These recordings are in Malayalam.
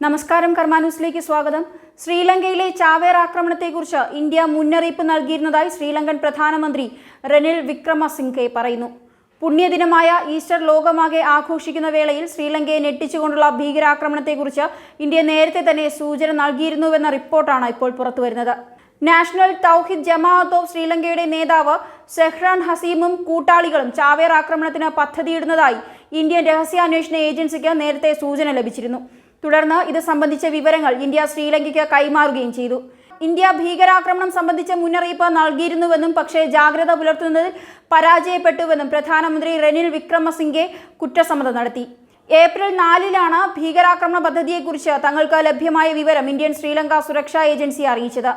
നമസ്കാരം കർമാനൂസിലേക്ക് സ്വാഗതം. ശ്രീലങ്കയിലെ ചാവേർ ആക്രമണത്തെക്കുറിച്ച് ഇന്ത്യ മുന്നറിയിപ്പ് നൽകിയിരുന്നതായി ശ്രീലങ്കൻ പ്രധാനമന്ത്രി റെനിൽ വിക്രമസിംഗെ പറയുന്നു. പുണ്യദിനമായ ഈസ്റ്റർ ലോകമാകെ ആഘോഷിക്കുന്ന വേളയിൽ ശ്രീലങ്കയെ ഞെട്ടിച്ചുകൊണ്ടുള്ള ഭീകരാക്രമണത്തെക്കുറിച്ച് ഇന്ത്യ നേരത്തെ തന്നെ സൂചന നൽകിയിരുന്നുവെന്ന റിപ്പോർട്ടാണ് ഇപ്പോൾ പുറത്തുവരുന്നത്. നാഷണൽ തൗഹിദ് ജമാഅത്ത് ഓഫ് ശ്രീലങ്കയുടെ നേതാവ് സെഹ്റാൻ ഹസീമും കൂട്ടാളികളും ചാവേർ ആക്രമണത്തിന് പദ്ധതിയിടുന്നതായി ഇന്ത്യൻ രഹസ്യാന്വേഷണ ഏജൻസിക്ക് നേരത്തെ സൂചന ലഭിച്ചിരുന്നു. തുടർന്ന് ഇത് സംബന്ധിച്ച വിവരങ്ങൾ ഇന്ത്യ ശ്രീലങ്കയ്ക്ക് കൈമാറുകയും ചെയ്തു. ഇന്ത്യ ഭീകരാക്രമണം സംബന്ധിച്ച മുന്നറിയിപ്പ് നൽകിയിരുന്നുവെന്നും പക്ഷേ ജാഗ്രത പുലർത്തുന്നതിൽ പരാജയപ്പെട്ടുവെന്നും പ്രധാനമന്ത്രി റെനിൽ വിക്രമസിംഗെ കുറ്റസമ്മതം നടത്തി. ഏപ്രിൽ നാലിലാണ് ഭീകരാക്രമണ പദ്ധതിയെക്കുറിച്ച് തങ്ങൾക്ക് ലഭ്യമായ വിവരം ഇന്ത്യൻ ശ്രീലങ്ക സുരക്ഷാ ഏജൻസി അറിയിച്ചത്.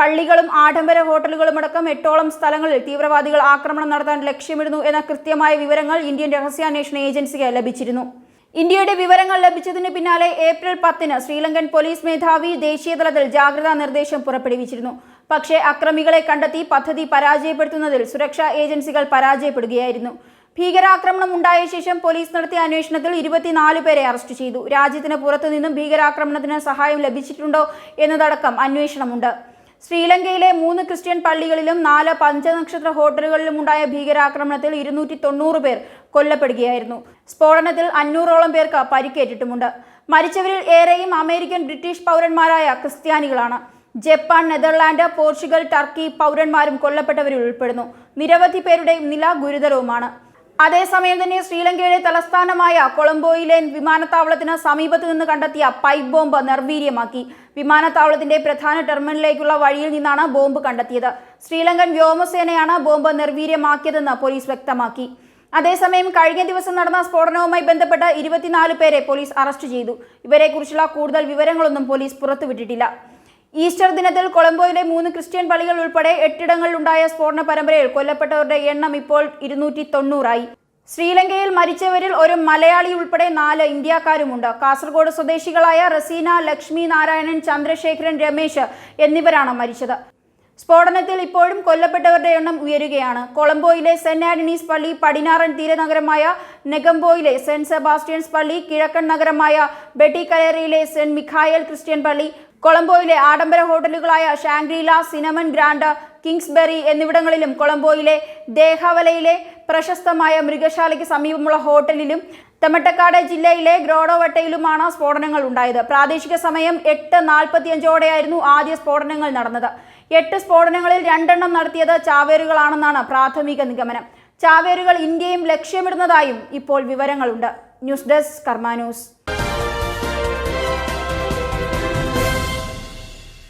പള്ളികളും ആഡംബര ഹോട്ടലുകളും അടക്കം എട്ടോളം സ്ഥലങ്ങളിൽ തീവ്രവാദികൾ ആക്രമണം നടത്താൻ ലക്ഷ്യമിടുന്നു എന്ന കൃത്യമായ വിവരങ്ങൾ ഇന്ത്യൻ രഹസ്യാന്വേഷണ ഏജൻസിക്ക് ലഭിച്ചിരുന്നു. ഇന്ത്യയുടെ വിവരങ്ങൾ ലഭിച്ചതിന് പിന്നാലെ ഏപ്രിൽ പത്തിന് ശ്രീലങ്കൻ പോലീസ് മേധാവി ദേശീയതലത്തിൽ ജാഗ്രതാ നിർദ്ദേശം പുറപ്പെടുവിച്ചിരുന്നു. പക്ഷേ അക്രമികളെ കണ്ടെത്തി പദ്ധതി പരാജയപ്പെടുത്തുന്നതിൽ സുരക്ഷാ ഏജൻസികൾ പരാജയപ്പെടുകയായിരുന്നു. ഭീകരാക്രമണം ഉണ്ടായ ശേഷം പോലീസ് നടത്തിയ അന്വേഷണത്തിൽ ഇരുപത്തിനാല് പേരെ അറസ്റ്റ് ചെയ്തു. രാജ്യത്തിന് പുറത്തുനിന്നും ഭീകരാക്രമണത്തിന് സഹായം ലഭിച്ചിട്ടുണ്ടോ എന്നതടക്കം അന്വേഷണമുണ്ട്. ശ്രീലങ്കയിലെ മൂന്ന് ക്രിസ്ത്യൻ പള്ളികളിലും നാല് പഞ്ചനക്ഷത്ര ഹോട്ടലുകളിലും ഉണ്ടായ ഭീകരാക്രമണത്തിൽ ഇരുന്നൂറ്റി തൊണ്ണൂറ് പേർ കൊല്ലപ്പെടുകയായിരുന്നു. സ്ഫോടനത്തിൽ അഞ്ഞൂറോളം പേർക്ക് പരിക്കേറ്റിട്ടുമുണ്ട്. മരിച്ചവരിൽ ഏറെയും അമേരിക്കൻ ബ്രിട്ടീഷ് പൗരന്മാരായ ക്രിസ്ത്യാനികളാണ്. ജപ്പാൻ നെതർലാൻഡ് പോർച്ചുഗൽ ടർക്കി പൗരന്മാരും കൊല്ലപ്പെട്ടവരിൽ ഉൾപ്പെടുന്നു. നിരവധി പേരുടെ നില ഗുരുതരവുമാണ്. അതേസമയം തന്നെ ശ്രീലങ്കയുടെ തലസ്ഥാനമായ കൊളംബോയിലെ വിമാനത്താവളത്തിന് സമീപത്ത് നിന്ന് കണ്ടെത്തിയ പൈപ്പ് ബോംബ് നിർവീര്യമാക്കി. വിമാനത്താവളത്തിന്റെ പ്രധാന ടെർമിനലിലേക്കുള്ള വഴിയിൽ നിന്നാണ് ബോംബ് കണ്ടെത്തിയത്. ശ്രീലങ്കൻ വ്യോമസേനയാണ് ബോംബ് നിർവീര്യമാക്കിയതെന്ന് പോലീസ് വ്യക്തമാക്കി. അതേസമയം കഴിഞ്ഞ ദിവസം നടന്ന സ്ഫോടനവുമായി ബന്ധപ്പെട്ട് ഇരുപത്തിനാല് പേരെ പോലീസ് അറസ്റ്റ് ചെയ്തു. ഇവരെക്കുറിച്ചുള്ള കൂടുതൽ വിവരങ്ങളൊന്നും പോലീസ് പുറത്തുവിട്ടിട്ടില്ല. ഈസ്റ്റർ ദിനത്തിൽ കൊളംബോയിലെ മൂന്ന് ക്രിസ്ത്യൻ പള്ളികൾ ഉൾപ്പെടെ എട്ടിടങ്ങളിലുണ്ടായ സ്ഫോടന പരമ്പരയിൽ കൊല്ലപ്പെട്ടവരുടെ എണ്ണം ഇപ്പോൾ ഇരുന്നൂറ്റി തൊണ്ണൂറായി ശ്രീലങ്കയിൽ മരിച്ചവരിൽ ഒരു മലയാളി ഉൾപ്പെടെ നാല് ഇന്ത്യക്കാരുമുണ്ട്. കാസർഗോഡ് സ്വദേശികളായ റസീന ലക്ഷ്മി നാരായണൻ ചന്ദ്രശേഖരൻ രമേശ് എന്നിവരാണ് മരിച്ചത്. സ്ഫോടനത്തിൽ ഇപ്പോഴും കൊല്ലപ്പെട്ടവരുടെ എണ്ണം ഉയരുകയാണ്. കൊളംബോയിലെ സെന്റ് ആന്റണീസ് പള്ളി പടിഞ്ഞാറൻ തീരനഗരമായ നെഗംബോയിലെ സെന്റ് സെബാസ്റ്റ്യൻസ് പള്ളി കിഴക്കൻ നഗരമായ ബെട്ടിക്കയറിയിലെ സെന്റ് മിഖായൽ ക്രിസ്ത്യൻ പള്ളി കൊളംബോയിലെ ആഡംബര ഹോട്ടലുകളായ ഷാങ്ക്രീല സിനമൻ ഗ്രാൻഡ് കിങ്സ്ബെറി എന്നിവിടങ്ങളിലും കൊളംബോയിലെ ദേഹാവലയിലെ പ്രശസ്തമായ മൃഗശാലയ്ക്ക് സമീപമുള്ള ഹോട്ടലിലും തെമട്ടക്കാട് ജില്ലയിലെ ഗ്രോഡോവട്ടയിലുമാണ് സ്ഫോടനങ്ങൾ ഉണ്ടായത്. പ്രാദേശിക സമയം എട്ട് നാൽപ്പത്തിയഞ്ചോടെയായിരുന്നു ആദ്യ സ്ഫോടനങ്ങൾ നടന്നത്. എട്ട് സ്ഫോടനങ്ങളിൽ രണ്ടെണ്ണം നടത്തിയത് ചാവേറുകളാണെന്നാണ് പ്രാഥമിക നിഗമനം. ചാവേറുകൾ ഇന്ത്യയും ലക്ഷ്യമിടുന്നതായും ഇപ്പോൾ വിവരങ്ങളുണ്ട്. News desk Karma news.